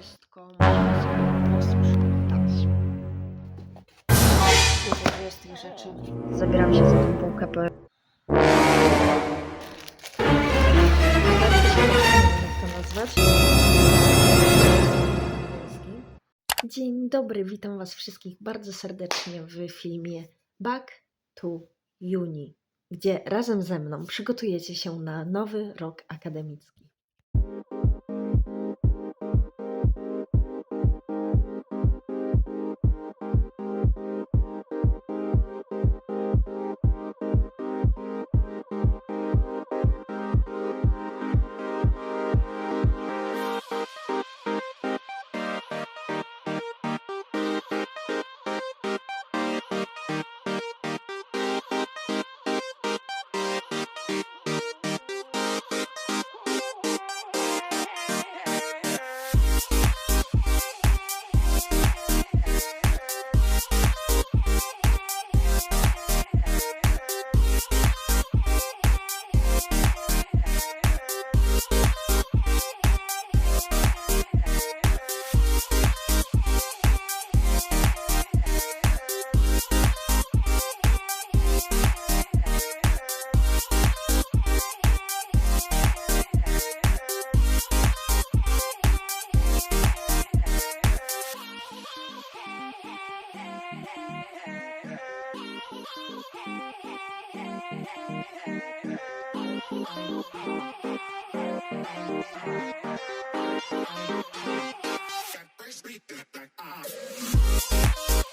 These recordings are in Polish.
wszystko musimy sobie posprzątać. Dużo jest tych rzeczy. Zabieram się za tą półkę. Jak to nazwać? Dzień dobry, witam Was wszystkich bardzo serdecznie w filmie Back to Uni, gdzie razem ze mną przygotujecie się na nowy rok akademicki. That bass beat, that, that, ah.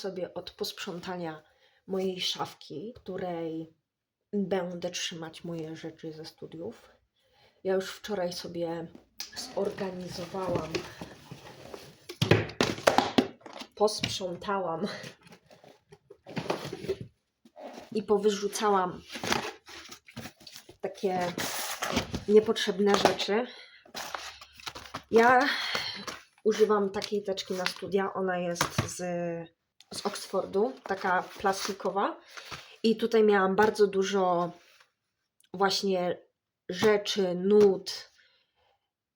Sobie od posprzątania mojej szafki, której będę trzymać moje rzeczy ze studiów. Ja już wczoraj sobie zorganizowałam, posprzątałam i powyrzucałam takie niepotrzebne rzeczy. Ja używam takiej teczki na studia. Ona jest z, z Oxfordu, taka plastikowa. I tutaj miałam bardzo dużo właśnie rzeczy, nut,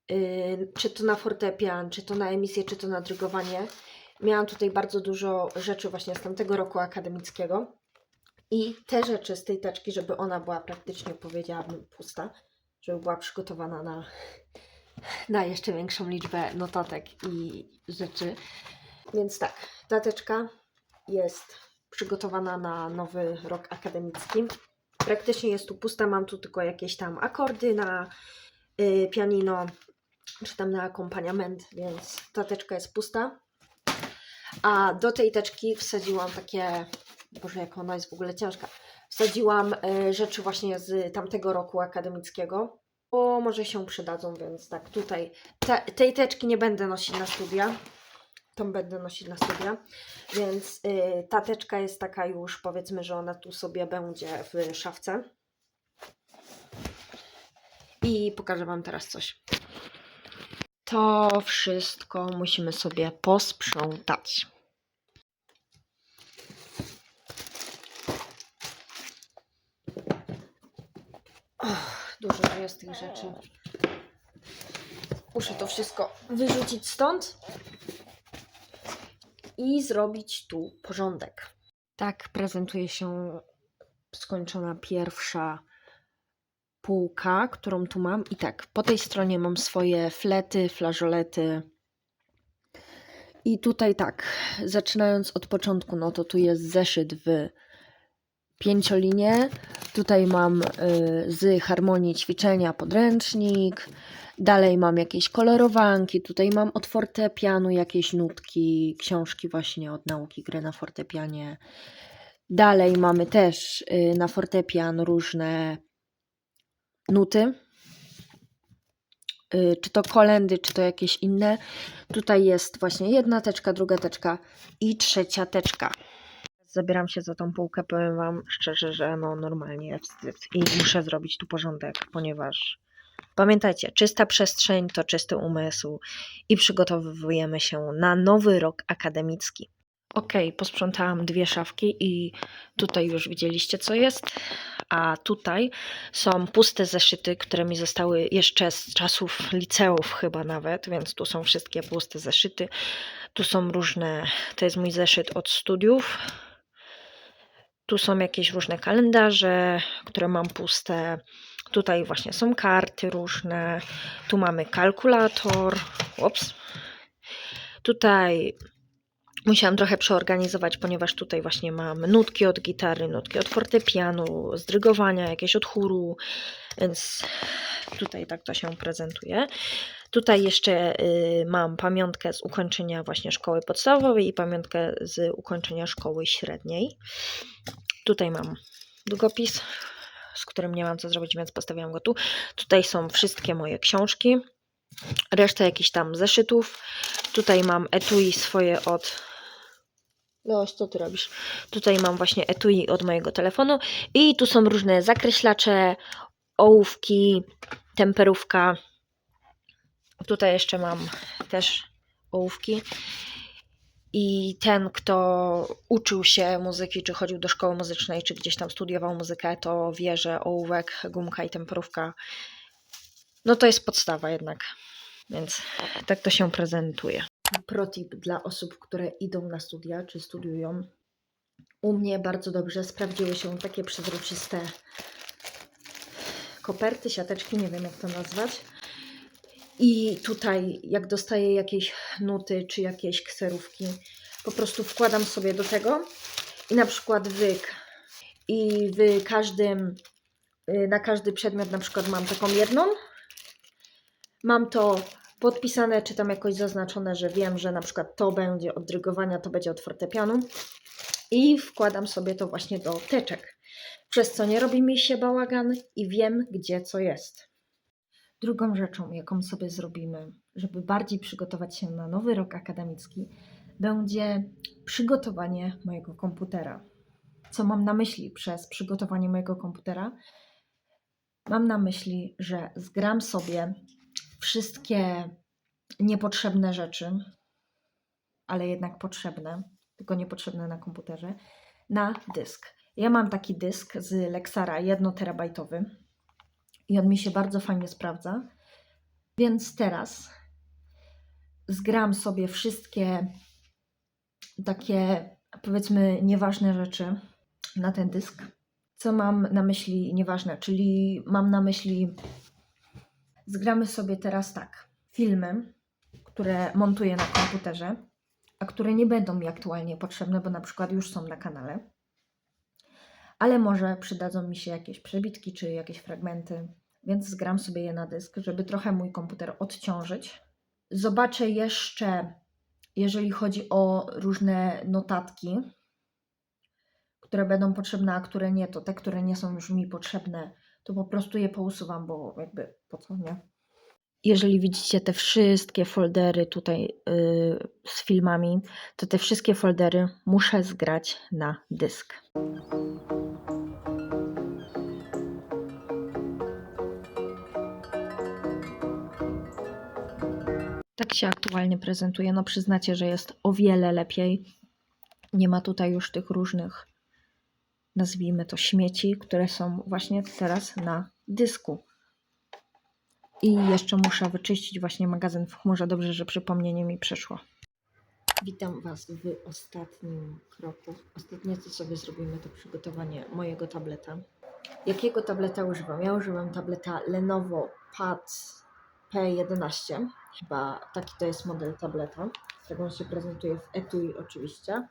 yy, czy to na fortepian, czy to na emisję, czy to na drygowanie. Miałam tutaj bardzo dużo rzeczy właśnie z tamtego roku akademickiego. I te rzeczy z tej teczki, żeby ona była praktycznie, powiedziałabym, pusta, żeby była przygotowana na, na jeszcze większą liczbę notatek i rzeczy. Więc tak, ta teczka jest przygotowana na nowy rok akademicki. Praktycznie jest tu pusta, mam tu tylko jakieś tam akordy na y, pianino, czy tam na akompaniament, więc ta teczka jest pusta. A do tej teczki wsadziłam takie, boże jak ona jest w ogóle ciężka, wsadziłam y, rzeczy właśnie z tamtego roku akademickiego, bo może się przydadzą, więc tak tutaj te, tej teczki nie będę nosić na studia, tą będę nosić na studia, więc y, ta teczka jest taka już, powiedzmy, że ona tu sobie będzie w szafce. I pokażę Wam teraz coś. To wszystko musimy sobie posprzątać. Och, dużo jest tych rzeczy. Muszę to wszystko wyrzucić stąd i zrobić tu porządek. Tak prezentuje się skończona pierwsza półka, którą tu mam. I tak, po tej stronie mam swoje flety, flażolety. I tutaj tak, zaczynając od początku, no to tu jest zeszyt w pięciolinie. Tutaj mam y, z harmonii ćwiczenia podręcznik. Dalej mam jakieś kolorowanki. Tutaj mam od fortepianu jakieś nutki, książki właśnie od nauki gry na fortepianie. Dalej mamy też y, na fortepian różne nuty. y, czy to kolendy, czy to jakieś inne. Tutaj jest właśnie jedna teczka, druga teczka i trzecia teczka. Zabieram się za tą półkę, powiem Wam szczerze, że no normalnie wstyd i muszę zrobić tu porządek, ponieważ pamiętajcie, czysta przestrzeń to czysty umysł i przygotowujemy się na nowy rok akademicki. Ok, posprzątałam dwie szafki i tutaj już widzieliście co jest, a tutaj są puste zeszyty, które mi zostały jeszcze z czasów liceów chyba nawet, więc tu są wszystkie puste zeszyty. Tu są różne, to jest mój zeszyt od studiów. Tu są jakieś różne kalendarze, które mam puste. Tutaj właśnie są karty różne. Tu mamy kalkulator. Ups. Tutaj musiałam trochę przeorganizować, ponieważ tutaj właśnie mam nutki od gitary, nutki od fortepianu, z drygowania, jakieś od chóru, więc tutaj tak to się prezentuje. Tutaj jeszcze y, mam pamiątkę z ukończenia właśnie szkoły podstawowej i pamiątkę z ukończenia szkoły średniej. Tutaj mam długopis, z którym nie mam co zrobić, więc postawiłam go tu. Tutaj są wszystkie moje książki, reszta jakichś tam zeszytów. Tutaj mam etui swoje od. Loś, co ty robisz? Tutaj mam właśnie etui od mojego telefonu i tu są różne zakreślacze, ołówki, temperówka. Tutaj jeszcze mam też ołówki. I ten, kto uczył się muzyki, czy chodził do szkoły muzycznej, czy gdzieś tam studiował muzykę, to wie, że ołówek, gumka i temperówka no to jest podstawa jednak. Więc tak to się prezentuje. Protip dla osób, które idą na studia, czy studiują. U mnie bardzo dobrze sprawdziły się takie przezroczyste koperty, siateczki, nie wiem jak to nazwać. I tutaj, jak dostaję jakieś nuty czy jakieś kserówki, po prostu wkładam sobie do tego i na przykład wyk. I w każdym, y, na każdy przedmiot na przykład mam taką jedną. Mam to podpisane, czy tam jakoś zaznaczone, że wiem, że na przykład to będzie od drygowania, to będzie od fortepianu. I wkładam sobie to właśnie do teczek, przez co nie robi mi się bałagan i wiem, gdzie co jest. Drugą rzeczą, jaką sobie zrobimy, żeby bardziej przygotować się na nowy rok akademicki, będzie przygotowanie mojego komputera. Co mam na myśli przez przygotowanie mojego komputera? Mam na myśli, że zgram sobie wszystkie niepotrzebne rzeczy, ale jednak potrzebne, tylko niepotrzebne na komputerze, na dysk. Ja mam taki dysk z Lexara 1 terabajtowy i on mi się bardzo fajnie sprawdza. Więc teraz zgram sobie wszystkie takie, powiedzmy, nieważne rzeczy na ten dysk. Co mam na myśli nieważne? Czyli mam na myśli, zgramy sobie teraz tak, filmy, które montuję na komputerze, a które nie będą mi aktualnie potrzebne, bo na przykład już są na kanale. Ale może przydadzą mi się jakieś przebitki czy jakieś fragmenty, więc zgram sobie je na dysk, żeby trochę mój komputer odciążyć. Zobaczę jeszcze, jeżeli chodzi o różne notatki, które będą potrzebne, a które nie, to te, które nie są już mi potrzebne, to po prostu je pousuwam, bo jakby po co nie? Jeżeli widzicie te wszystkie foldery tutaj yy, z filmami, to te wszystkie foldery muszę zgrać na dysk. Tak się aktualnie prezentuje. No przyznacie, że jest o wiele lepiej. Nie ma tutaj już tych różnych, nazwijmy to śmieci, które są właśnie teraz na dysku. I jeszcze muszę wyczyścić właśnie magazyn w chmurze. Dobrze, że przypomnienie mi przyszło. Witam Was w ostatnim kroku. Ostatnie co sobie zrobimy to przygotowanie mojego tableta. Jakiego tableta używam? Ja używam tableta Lenovo Pad P11. Chyba taki to jest model tableta. Tak on się prezentuje w etui oczywiście.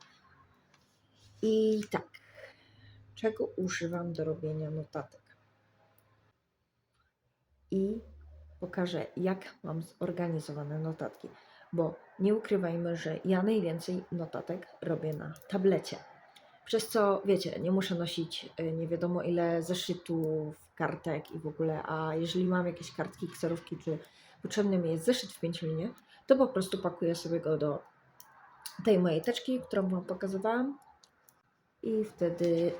I tak, czego używam do robienia notatek? I pokażę, jak mam zorganizowane notatki, bo nie ukrywajmy, że ja najwięcej notatek robię na tablecie. Przez co, wiecie, nie muszę nosić y, nie wiadomo ile zeszytów, kartek i w ogóle, a jeżeli mam jakieś kartki, kserówki, czy potrzebny mi jest zeszyt w pięciolinie, to po prostu pakuję sobie go do tej mojej teczki, którą Wam pokazywałam i wtedy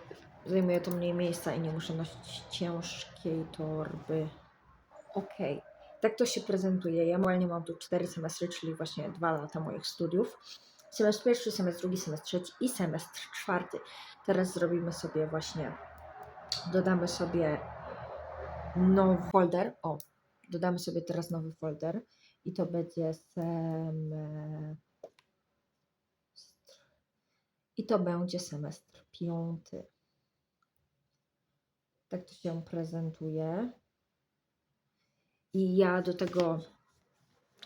zajmuje to mniej miejsca i nie muszę nosić ciężkiej torby. Okej, tak to się prezentuje. Ja normalnie mam tu cztery semestry, czyli właśnie dwa lata moich studiów. Semestr pierwszy, semestr drugi, semestr trzeci i semestr czwarty. Teraz zrobimy sobie właśnie, dodamy sobie nowy folder. O, dodamy sobie teraz nowy folder i to będzie semestr. I to będzie semestr piąty. Tak to się prezentuje. I ja do tego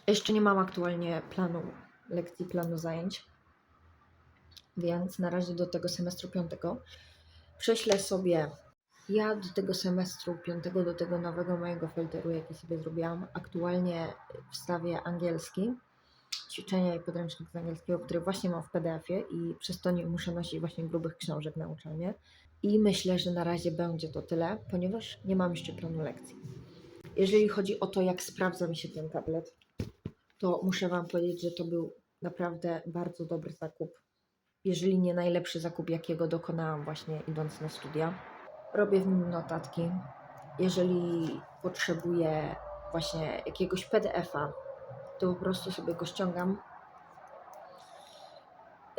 jeszcze nie mam aktualnie planu lekcji, planu zajęć. Więc na razie do tego semestru piątego prześlę sobie. Ja do tego semestru piątego, do tego nowego mojego folderu, jaki sobie zrobiłam, aktualnie wstawię angielski, ćwiczenia i podręcznik z angielskiego, który właśnie mam w PDF-ie i przez to nie muszę nosić właśnie grubych książek na uczelnię. I myślę, że na razie będzie to tyle, ponieważ nie mam jeszcze planu lekcji. Jeżeli chodzi o to, jak sprawdza mi się ten tablet, to muszę Wam powiedzieć, że to był naprawdę bardzo dobry zakup. Jeżeli nie najlepszy zakup, jakiego dokonałam właśnie idąc na studia. Robię w nim notatki. Jeżeli potrzebuję właśnie jakiegoś PDF-a, to po prostu sobie go ściągam.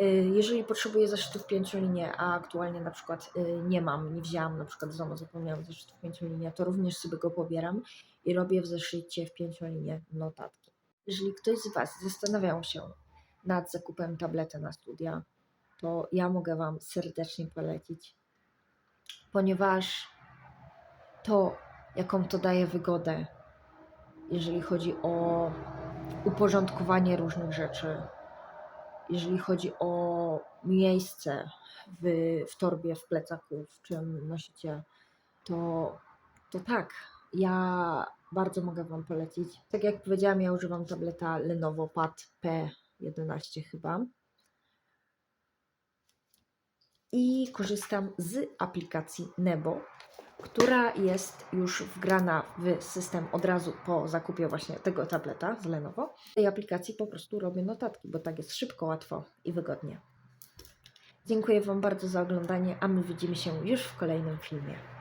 Y, Jeżeli potrzebuję zeszytów pięciolinie, a aktualnie na przykład y, nie mam, nie wzięłam na przykład z domu, zapomniałam zeszytów pięciolinie, to również sobie go pobieram i robię w zeszycie w pięciolinie notatki. Jeżeli ktoś z Was zastanawiał się nad zakupem tablety na studia, to ja mogę Wam serdecznie polecić, ponieważ to, jaką to daje wygodę, jeżeli chodzi o uporządkowanie różnych rzeczy, jeżeli chodzi o miejsce w, w torbie, w plecaku, w czym nosicie, to, to tak, ja bardzo mogę Wam polecić. Tak jak powiedziałam, ja używam tableta Lenovo Pad P11 chyba. I korzystam z aplikacji Nebo, która jest już wgrana w system od razu po zakupie właśnie tego tableta z Lenovo. W tej aplikacji po prostu robię notatki, bo tak jest szybko, łatwo i wygodnie. Dziękuję Wam bardzo za oglądanie, a my widzimy się już w kolejnym filmie.